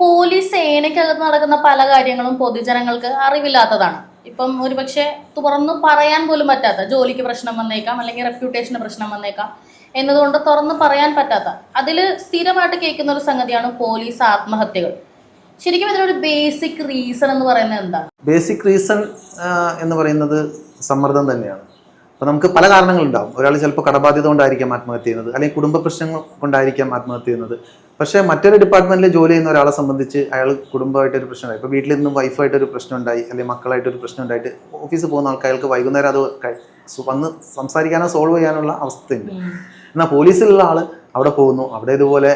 Police സേനയ്ക്കകത്ത് നടക്കുന്ന പല കാര്യങ്ങളും പൊതുജനങ്ങൾക്ക് അറിവില്ലാത്തതാണ്. ഇപ്പം ഒരു പക്ഷേ തുറന്നു പറയാൻ പോലും പറ്റാത്ത ജോലിക്ക് പ്രശ്നം വന്നേക്കാം അല്ലെങ്കിൽ റെപ്യൂട്ടേഷന് പ്രശ്നം വന്നേക്കാം എന്നതുകൊണ്ട് തുറന്നു പറയാൻ പറ്റാത്ത. അതിൽ സ്ഥിരമായിട്ട് കേൾക്കുന്ന ഒരു സംഗതിയാണ് പോലീസ് ആത്മഹത്യകൾ. ശരിക്കും ഇതിനൊരു ബേസിക് റീസൺ എന്ന് പറയുന്നത് എന്താണ്? ബേസിക് റീസൺ എന്ന് പറയുന്നത് സമ്മർദ്ദം തന്നെയാണ്. അപ്പോൾ നമുക്ക് പല കാരണങ്ങളുണ്ടാവും. ഒരാൾ ചിലപ്പോൾ കടബാധ്യത കൊണ്ടായിരിക്കാം ആത്മഹത്യ ചെയ്യുന്നത് അല്ലെങ്കിൽ കുടുംബ പ്രശ്നങ്ങൾ കൊണ്ടായിരിക്കാം ആത്മഹത്യ ചെയ്യുന്നത്. പക്ഷേ മറ്റൊരു ഡിപ്പാർട്ട്മെന്റിൽ ജോലി ചെയ്യുന്ന ഒരാളെ സംബന്ധിച്ച് അയാൾ കുടുംബമായിട്ട് ഒരു പ്രശ്നമായി ഇപ്പോൾ വീട്ടിൽ നിന്നും വൈഫായിട്ട് ഒരു പ്രശ്നം ഉണ്ടായി അല്ലെങ്കിൽ മക്കളായിട്ടൊരു പ്രശ്നം ഉണ്ടായിട്ട് ഓഫീസിൽ പോകുന്ന ആൾക്ക് അയാൾക്ക് വൈകുന്നേരം അത് വന്ന് സംസാരിക്കാനോ സോൾവ് ചെയ്യാനുള്ള അവസ്ഥയുണ്ട്. എന്നാൽ പോലീസിലുള്ള ആൾ അവിടെ പോകുന്നു. അവിടെ ഇതുപോലെ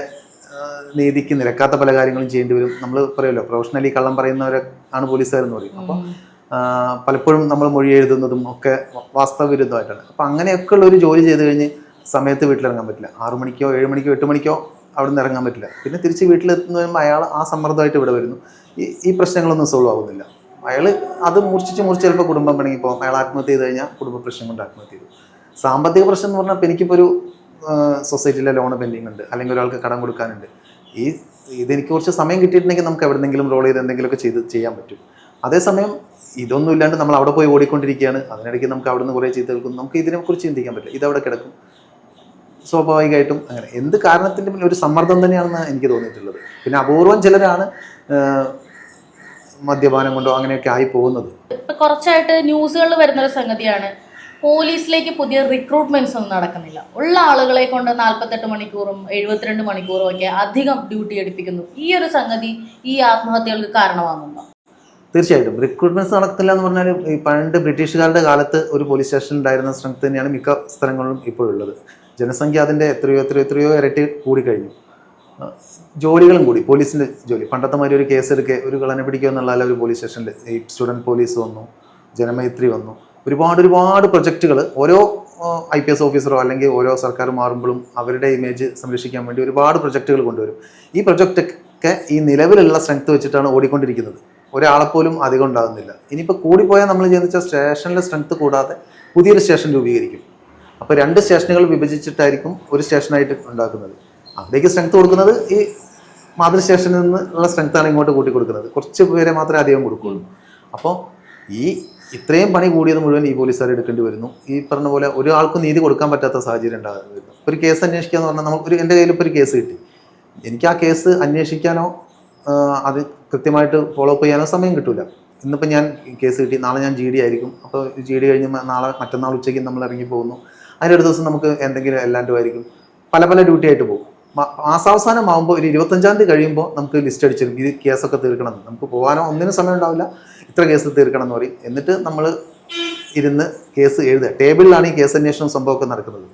നീതിക്ക് നിരക്കാത്ത പല കാര്യങ്ങളും ചെയ്യേണ്ടി വരും. നമ്മൾ പറയുമല്ലോ പ്രൊഫഷണലി കള്ളം പറയുന്നവരെ ആണ് പോലീസുകാരെന്ന് പറയും. അപ്പോൾ പലപ്പോഴും നമ്മൾ മൊഴി എഴുതുന്നതും ഒക്കെ വാസ്തവ വിരുദ്ധമായിട്ടാണ് അപ്പം അങ്ങനെയൊക്കെ ഒരു ജോലി ചെയ്ത് കഴിഞ്ഞ് സമയത്ത് വീട്ടിലിറങ്ങാൻ പറ്റില്ല. ആറു മണിക്കോ ഏഴ് മണിക്കോ എട്ട് മണിക്കോ അവിടെ നിന്ന് ഇറങ്ങാൻ പറ്റില്ല. പിന്നെ തിരിച്ച് വീട്ടിലെത്തുന്ന വരുമ്പോൾ അയാൾ ആ സമ്മർദ്ദമായിട്ട് ഇവിടെ വരുന്നു. ഈ ഈ പ്രശ്നങ്ങളൊന്നും സോൾവ് ആവുന്നില്ല. അയാൾ അത് മൂർച്ഛിച്ച് മുറിച്ച് ചിലപ്പോൾ കുടുംബം പിണങ്ങി പോകും. അയാൾ ആത്മഹത്യ ചെയ്ത് കഴിഞ്ഞാൽ കുടുംബ പ്രശ്നം കൊണ്ട് ആത്മഹത്യ ചെയ്തു. സാമ്പത്തിക പ്രശ്നം എന്ന് പറഞ്ഞാൽ എനിക്കിപ്പോൾ ഒരു സൊസൈറ്റിയിലെ ലോൺ പെൻഡിങ് ഉണ്ട്. അല്ലെങ്കിൽ ഒരാൾക്ക് കടം കൊടുക്കാനുണ്ട്. ഈ ഇതെനിക്ക് കുറച്ച് സമയം കിട്ടിയിട്ടുണ്ടെങ്കിൽ നമുക്ക് എവിടെന്നെങ്കിലും റോൾ ചെയ്ത് എന്തെങ്കിലുമൊക്കെ ചെയ്ത് ചെയ്യാൻ പറ്റും. അതേസമയം ഇതൊന്നും ഇല്ലാണ്ട് നമ്മൾ അവിടെ പോയി ഓടിക്കൊണ്ടിരിക്കുകയാണ്. അതിനിടയ്ക്ക് നമുക്ക് അവിടെ നിന്ന് കുറേ ചെയ്ത് കേൾക്കും നമുക്ക് ഇതിനെക്കുറിച്ച് ചിന്തിക്കാൻ പറ്റില്ല. ഇതവിടെ കിടക്കും. സ്വാഭാവികമായിട്ടും അങ്ങനെ. എന്ത് കാരണത്തിന്റെ പിന്നിൽ ഒരു സമ്മർദ്ദം തന്നെയാണെന്ന് എനിക്ക് തോന്നിയിട്ടുള്ളത്. പിന്നെ അപൂർവം ചിലരാണ് മദ്യപാനം കൊണ്ടോ അങ്ങനെയൊക്കെ ആയി പോകുന്നത്. ഇപ്പൊ കുറച്ചായിട്ട് ന്യൂസുകളിൽ വരുന്ന ഒരു സംഗതിയാണ്. പോലീസിലേക്ക് പുതിയ റിക്രൂട്ട്മെന്റ്സ് ഒന്നും നടക്കുന്നില്ല. ഉള്ള ആളുകളെ കൊണ്ട് നാൽപ്പത്തെട്ട് മണിക്കൂറും എഴുപത്തിരണ്ട് മണിക്കൂറും ഒക്കെ അധികം ഡ്യൂട്ടി എടുപ്പിക്കുന്നു. ഈ ഒരു സംഗതി ഈ ആത്മഹത്യകൾക്ക് കാരണമാകുന്നുണ്ടോ? തീർച്ചയായിട്ടും. റിക്രൂട്ട്മെന്റ്സ് നടക്കില്ല എന്ന് പറഞ്ഞാൽ ഈ പണ്ട് ബ്രിട്ടീഷുകാരുടെ കാലത്ത് ഒരു പോലീസ് സ്റ്റേഷൻ ഉണ്ടായിരുന്ന സ്ട്രെങ്ത് തന്നെയാണ് മിക്ക സ്ഥലങ്ങളിലും ഇപ്പോഴുള്ളത്. ജനസംഖ്യ അതിന്റെ എത്രയോ എത്രയോ എത്രയോ ഇരട്ടി കൂടിക്കഴിഞ്ഞു. ജോലികളും കൂടി പോലീസിന്റെ ജോലി. പണ്ടത്തെ മാതിരി ഒരു കേസ് എടുക്കുക ഒരു കളനെ പിടിക്കുക എന്നുള്ള ഒരു പോലീസ് സ്റ്റേഷനിൽ ഈ സ്റ്റുഡന്റ് പോലീസ് വന്നു ജനമൈത്രി വന്നു. ഒരുപാട് ഒരുപാട് പ്രൊജക്റ്റുകൾ ഓരോ ഐ പി എസ് ഓഫീസറോ അല്ലെങ്കിൽ ഓരോ സർക്കാർ മാറുമ്പോഴും അവരുടെ ഇമേജ് സംരക്ഷിക്കാൻ വേണ്ടി ഒരുപാട് പ്രൊജക്റ്റുകൾ കൊണ്ടുവരും. ഈ പ്രൊജക്റ്റൊക്കെ ഈ നിലവിലുള്ള സ്ട്രെങ്ത് വെച്ചിട്ടാണ് ഓടിക്കൊണ്ടിരിക്കുന്നത്. ഒരാളെപ്പോലും അധികം ഉണ്ടാകുന്നില്ല. ഇനിയിപ്പോൾ കൂടിപ്പോയാൽ നമ്മൾ ചെയ്യുന്ന വെച്ചാൽ സ്റ്റേഷനിലെ സ്ട്രെങ്ത് കൂടാതെ പുതിയൊരു സ്റ്റേഷൻ രൂപീകരിക്കും. അപ്പോൾ രണ്ട് സ്റ്റേഷനുകൾ വിഭജിച്ചിട്ടായിരിക്കും ഒരു സ്റ്റേഷനായിട്ട് ഉണ്ടാക്കുന്നത്. അവിടേക്ക് സ്ട്രെങ്ത് കൊടുക്കുന്നത് ഈ മാതൃ സ്റ്റേഷനിൽ നിന്ന് ഉള്ള സ്ട്രെങ്ത്താണ് ഇങ്ങോട്ട് കൂട്ടി കൊടുക്കുന്നത് കുറച്ച് പേരെ മാത്രമേ അധികം കൊടുക്കുള്ളൂ. അപ്പോൾ ഈ ഇത്രയും പണി കൂടിയത് മുഴുവൻ ഈ പോലീസുകാർ എടുക്കേണ്ടി വരുന്നു. ഈ പറഞ്ഞ പോലെ ഒരാൾക്കും നീതി കൊടുക്കാൻ പറ്റാത്ത സാഹചര്യം ഉണ്ടാകുന്നു. ഒരു കേസ് അന്വേഷിക്കുക എന്ന് പറഞ്ഞാൽ നമുക്ക് ഒരു എന്റെ കയ്യിൽ ഇപ്പോൾ ഒരു കേസ് കിട്ടി. എനിക്ക് ആ കേസ് അന്വേഷിക്കാനോ അത് കൃത്യമായിട്ട് ഫോളോ അപ്പ് ചെയ്യാനോ സമയം കിട്ടില്ല ഇന്നിപ്പോൾ ഞാൻ കേസ് കിട്ടി. നാളെ ഞാൻ ജി ഡി ആയിരിക്കും. അപ്പോൾ ജി ഡി കഴിഞ്ഞ് നാളെ മറ്റന്നാൾ ഉച്ചയ്ക്ക് നമ്മൾ ഇറങ്ങി പോകുന്നു. അതിനൊരു ദിവസം നമുക്ക് എന്തെങ്കിലും എല്ലാണ്ടുമായിരിക്കും പല പല ഡ്യൂട്ടി ആയിട്ട് പോകും. മാസാവസാനം ആകുമ്പോൾ ഒരു ഇരുപത്തഞ്ചാം തീയതി കഴിയുമ്പോൾ നമുക്ക് ലിസ്റ്റ് അടിച്ചിരും ഇത് കേസൊക്കെ തീർക്കണം നമുക്ക് പോകാനോ ഒന്നിനും സമയം ഉണ്ടാവില്ല. ഇത്ര കേസ് തീർക്കണം എന്ന് പറയും. എന്നിട്ട് നമ്മൾ ഇരുന്ന് കേസ് എഴുതുക. ടേബിളിലാണ് ഈ കേസ് അന്വേഷണം സംഭവമൊക്കെ നടക്കുന്നത്.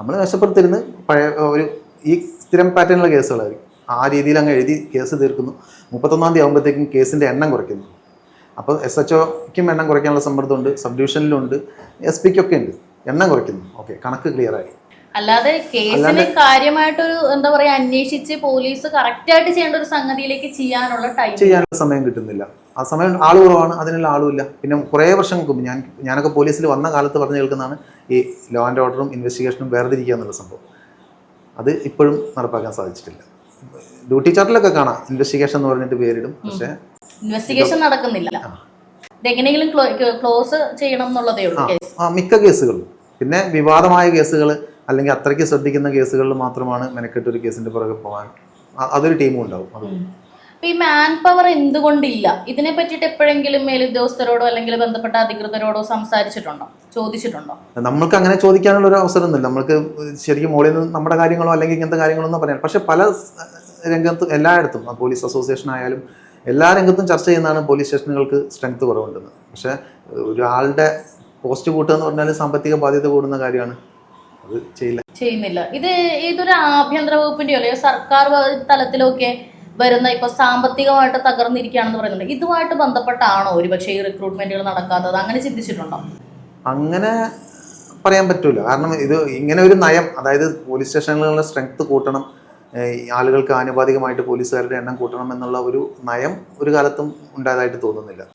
നമ്മൾ നഷ്ടപ്പെടുത്തിരുന്ന് പഴയ ഒരു ഈ സ്ഥിരം പാറ്റേണുള്ള കേസുകളായിരിക്കും ആ രീതിയിൽ അങ്ങ് എഴുതി കേസ് തീർക്കുന്നു. മുപ്പത്തൊന്നാം തീയതി ആകുമ്പോഴത്തേക്കും കേസിന്റെ എണ്ണം കുറയ്ക്കുന്നു. അപ്പോൾ എസ് എച്ച് ഒക്കും എണ്ണം കുറയ്ക്കാനുള്ള സമ്മർദ്ദമുണ്ട്. സബ് ഡിവിഷനിലുണ്ട് എസ് പിക്കൊക്കെ ഉണ്ട്. എണ്ണം കുറയ്ക്കുന്നു. ഓക്കെ കണക്ക് ക്ലിയർ ആയി. അല്ലാതെ കേസിന് കാര്യമായിട്ടൊരു എന്താ പറയാ അന്വേഷിച്ച് പോലീസ് കറക്റ്റ് ആയിട്ട് ചെയ്യേണ്ട ഒരു സംഗതിയിലേക്ക് ചെയ്യാനുള്ള ടൈം ചെയ്യാനുള്ള സമയം കിട്ടുന്നില്ല. ആ സമയം ആൾ കുറവാണ് അതിനുള്ള ആളുമില്ല പിന്നെ കുറേ വർഷങ്ങൾക്ക് മുമ്പ് ഞാൻ ഞാനൊക്കെ പോലീസിൽ വന്ന കാലത്ത് പറഞ്ഞു കേൾക്കുന്നതാണ് ഈ ലോ ആൻഡ് ഓർഡറും ഇൻവെസ്റ്റിഗേഷനും വേർതിരിക്കുക എന്നുള്ള സംഭവം. അത് ഇപ്പോഴും നടപ്പാക്കാൻ സാധിച്ചിട്ടില്ല. ഡ്യൂട്ടി ചാർട്ടിലൊക്കെ കാണാം. ഇൻവെസ്റ്റിഗേഷൻ എന്ന് പറഞ്ഞിട്ട് പേരിടും. പക്ഷേ ഇൻവെസ്റ്റിഗേഷൻ നടക്കുന്നില്ല. ഇതെങ്ങനെയെങ്കിലും ക്ലോസ് ചെയ്യണം എന്നുള്ളതേ ഉള്ളൂ ആ മിക്ക കേസുകളും പിന്നെ വിവാദമായ കേസുകൾ അല്ലെങ്കിൽ അത്രയ്ക്ക് ശ്രദ്ധിക്കുന്ന കേസുകളിൽ മാത്രമാണ് മെനക്കെട്ട് ഒരു കേസിന്റെ പുറകെ പോകാൻ. അതൊരു ടീമും ഉണ്ടാവും. ഈ മാൻ പവർ എന്തുകൊണ്ടില്ല? ഇതിനെ പറ്റിയിട്ട് എപ്പോഴെങ്കിലും മേലുദ്യോഗസ്ഥരോടോ അല്ലെങ്കിൽ ബന്ധപ്പെട്ട അധികൃതരോടോ സംസാരിച്ചിട്ടുണ്ടോ? ചോദിച്ചിട്ടുണ്ടോ? നമ്മൾക്ക് അങ്ങനെ ചോദിക്കാനുള്ള ഒരു അവസരമൊന്നുമില്ല. നമ്മൾക്ക് ശരിക്കും മോളിൽ നിന്ന് നമ്മുടെ കാര്യങ്ങളോ അല്ലെങ്കിൽ ഇങ്ങനത്തെ കാര്യങ്ങളോ ഒന്നും പറയാൻ പക്ഷെ പല രംഗത്തും എല്ലായിടത്തും പോലീസ് അസോസിയേഷൻ ആയാലും എല്ലാ രംഗത്തും ചർച്ച ചെയ്യുന്നതാണ് പോലീസ് സ്റ്റേഷനുകൾക്ക് സ്ട്രെങ്ത് കുറവുണ്ടെന്ന്. പക്ഷെ ഒരാളുടെ പോസ്റ്റ് കൂട്ടുക എന്ന് പറഞ്ഞാൽ സാമ്പത്തിക ബാധ്യത കൂടുന്ന കാര്യമാണ്. അത് ചെയ്യില്ല. ചെയ്യുന്നില്ല. ഇത് ഇതൊരു ആഭ്യന്തര വകുപ്പിന്റെ അല്ലെങ്കിൽ സർക്കാർ തലത്തിലൊക്കെ വരുന്ന ഇപ്പൊ സാമ്പത്തികമായിട്ട് തകർന്നിരിക്കുകയാണെന്ന് പറയുന്നുണ്ട് ഇതുമായിട്ട് ബന്ധപ്പെട്ടാണോ ഒരുപക്ഷെ ഈ റിക്രൂട്ട്മെന്റുകൾ നടക്കാത്തത്? അങ്ങനെ ചിന്തിച്ചിട്ടുണ്ടോ? അങ്ങനെ പറയാൻ പറ്റൂല. കാരണം ഇത് ഇങ്ങനെ ഒരു നയം അതായത് പോലീസ് സ്റ്റേഷനുകളുടെ സ്ട്രെങ്ത് കൂട്ടണം ആളുകൾക്ക് ആനുപാതികമായിട്ട് പോലീസുകാരുടെ എണ്ണം കൂട്ടണം എന്നുള്ള ഒരു നയം ഒരു കാലത്തും ഉണ്ടായതായിട്ട് തോന്നുന്നില്ല.